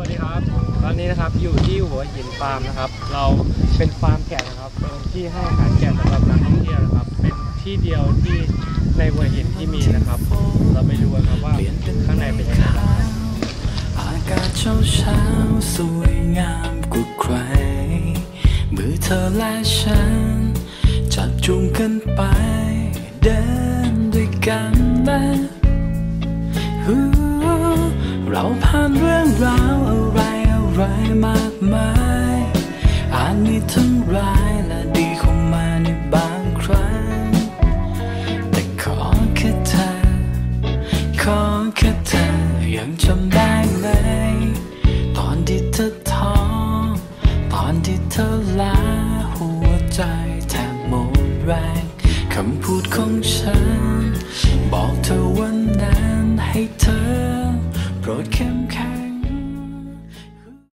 วัสดีครับ ตอนนี้นะครับอยู่ที่หัวหินฟาร์มนะครับ เราเป็นฟาร์มแกะนะครับเป็นที่ให้อาหารแกะสำหรับนักท่องเที่ยวนะครับ เป็นที่เดียวที่ในหัวหินที่มีนะครับ เราไปดูกันครับว่าข้างในเป็นยังไงบ้างอากาศเช้าเช้าสวยงามกว่าใครมือเธอและฉันจับจูงกันไป เดินด้วยกันนะ เราผ่านเรื่องราวอะไรอะไรมากมายอาจมีทั้งร้ายและดีเข้ามาในบางครั้ง แต่ขอแค่เธอ ขอแค่เธอยังจำได้ไหม ตอนที่เธอท้องตอนที่เธอล้าหัวใจแทบหมดแรง คำพูดของฉัน